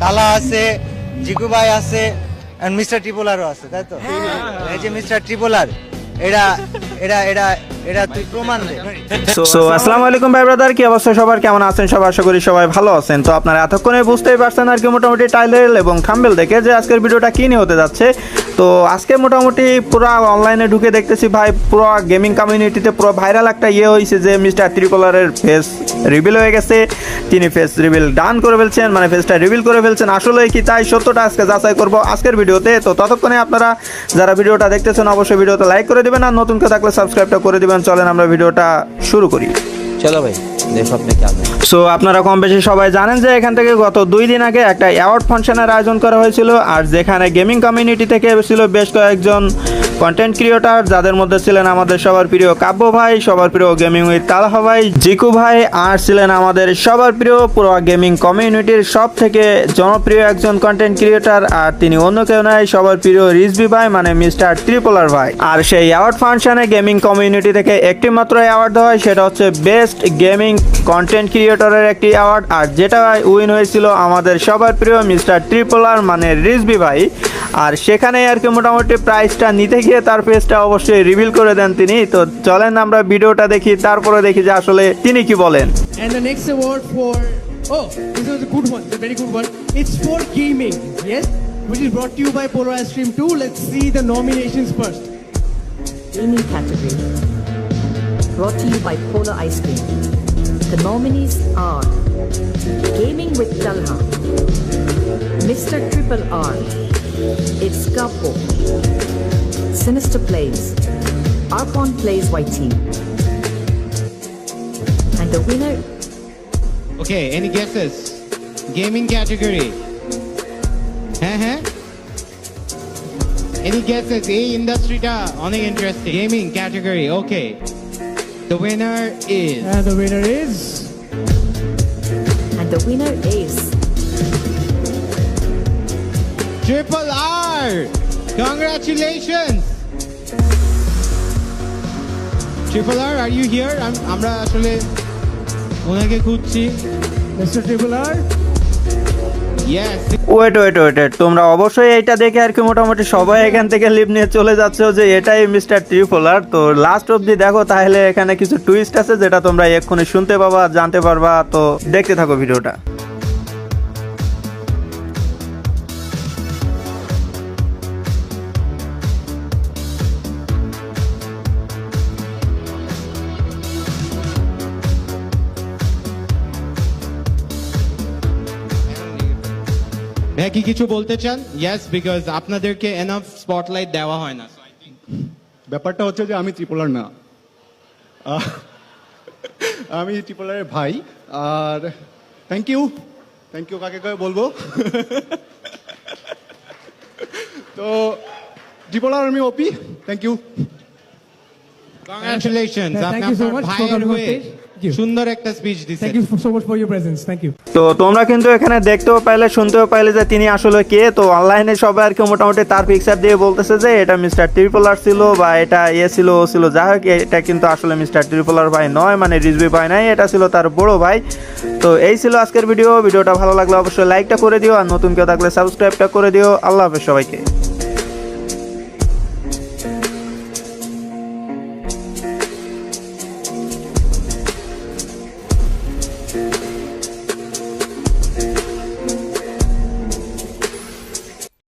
তালা আছে জিগুবাই ভাই আছে আর মিস্টার ট্রিপোলারও আছে তাই তো? এই যে মিস্টার ট্রিপোলার এরা এরা এরা এরা তুই প্রমাণ দে সো আসসালামু আলাইকুম ভাই ব্রাদার কি অবস্থা? সবার কেমন আছেন? সবাই আশা করি সবাই ভালো আছেন। তো আপনারা এতক্ষণে বুঝতেই পারছেন আর কি মোটামুটি টাইলেল এবং থাম্বেল দেখে যে আজকের ভিডিওটা কি নিয়ে হতে যাচ্ছে। তো আজকে মোটামুটি পুরো অনলাইনে ঢুকে দেখতেছি ভাই, পুরো গেমিং কমিউনিটিতে পুরো ভাইরাল একটা ইয়ে হয়েছে যে মিস্টার ত্রিকোলারের ফেস রিভিল হয়ে গেছে। তিনি ফেস রিভিল ডান করে ফেলছেন মানে ফেসটা রিভিল করে ফেলছেন। আসলে কি তাই? সত্যটা আজকে যাচাই করব আজকের ভিডিওতে। তো ততক্ষণে আপনারা যারা ভিডিওটা দেখতেছেন, অবশ্যই ভিডিওতে লাইক করে দেবেন। আর নতুন কেউ থাকলে সাবস্ক্রাইবটা করে দেবেন। চলেন আমরা ভিডিওটা শুরু করি। চলো ভাই। সো আপনারা কম বেশি সবাই জানেন যে এখান থেকে গত দুই দিন আগে একটা অ্যাওয়ার্ড ফাংশনের আয়োজন করা হয়েছিল, আর যেখানে গেমিং কমিউনিটি থেকে ছিল বেশ কয়েকজন কন্টেন্ট ক্রিয়েটর যাদের মধ্যে ছিলেন আমাদের সবার প্রিয় কাব্য ভাই, সবার প্রিয় গেমিং উইথ তালহা ভাই, জিকু ভাই, আর ছিলেন আমাদের সবার প্রিয় পুরো গেমিং কমিউনিটির সব থেকে জনপ্রিয় একজন কন্টেন্ট ক্রিয়েটর আর তিনি অন্য কেউ নয় সবার প্রিয় রিজবি ভাই মানে মিস্টার ত্রিপোলার ভাই। আর সেই অ্যাওয়ার্ড ফাংশনে গেমিং কমিউনিটি থেকে একটি মাত্র অ্যাওয়ার্ড দেওয়া হয়, সেটা হচ্ছে বেস্ট গেমিং কন্টেন্ট ক্রিয়েটরের একটি অ্যাওয়ার্ড আর যেটা উইন হয়েছিল আমাদের সবার প্রিয় মিস্টার ত্রিপোলার মানে রিজবি ভাই আর সেখানে আর কি মোটামুটি প্রাইসটা নিতে গিয়ে তার পেজটা অবশ্যই রিভিল করে দেন তিনি তো চলেন আমরা ভিডিওটা দেখি তারপরে দেখি যে আসলে তিনি কি বলেন And the next award for oh, this was a good one, a very good one. It's for gaming, yes, which is brought to you by Polar Ice Stream 2. Let's see the nominations first. gaming category. Brought to you by Polar Ice Cream. The nominees are Gaming with Talha, Mr. Triple R, It's Gappo, Sinister Plays, Arpon Plays YT. And the winner Okay, any guesses? Gaming category. হ্যাঁ হ্যাঁ Any guesses? এই ইন্ডাস্ট্রিটা অনেক interesting gaming category okay The winner is And the winner is and the winner is Triple R. Congratulations. Triple R, are you here? আম- আমরা আসলে ওনাকে খুঁজছি Mr. Triple R. Yes. Wait wait wait wait তোমরা অবশ্যই এইটা দেখে আর কি মোটামুটি সবাই এখান থেকে লিভ নিয়ে চলে যাচ্ছে যে এটাই মিস্টার ট্রিপোলার তো লাস্ট অবধি দেখো তাহলে এখানে কিছু টুইস্ট আছে যেটা তোমরা এক্ষুনি শুনতে পাবা জানতে পারবা তো দেখতে থাকো ভিডিওটা হ্যাঁ কি কিছু বলতে চান ইয়েস বিকজ আপনাদেরকে এনাফ স্পটলাইট দেওয়া হয় না ব্যাপারটা হচ্ছে যে আমি ত্রিপোলার না আমি ত্রিপোলারের ভাই আর থ্যাংক ইউ থ্যাংক ইউ কাকে কাকে বলব তো ত্রিপোলার আমি ওপি থ্যাংক ইউ so আপনার much ভাইয়ের হয়ে. সুন্দর একটা স্পিচ দিছেন। Thank you so much for your presence. Thank you. তো তোমরা কিন্তু এখানে দেখতেও পাইলে শুনতেও পাইলে যে তিনি আসলে কে। তো অনলাইনে সবাই আর কি মোটামুটি তার পিকচার দিয়ে বলতেছে যে এটা মিস্টার ট্রিপোলার ছিল বা এটা এ ছিল ও ছিল যা হোক এটা কিন্তু আসলে মিস্টার ট্রিপোলার ভাই নয় মানে রিজবি ভাই নাই এটা ছিল তার বড় ভাই। তো এই ছিল আজকের ভিডিও ভিডিওটা ভালো লাগলে অবশ্যই লাইকটা করে দিও আর নতুন কেউ থাকলে সাবস্ক্রাইবটা করে দিও। আল্লাহ হাফেজ সবাইকে।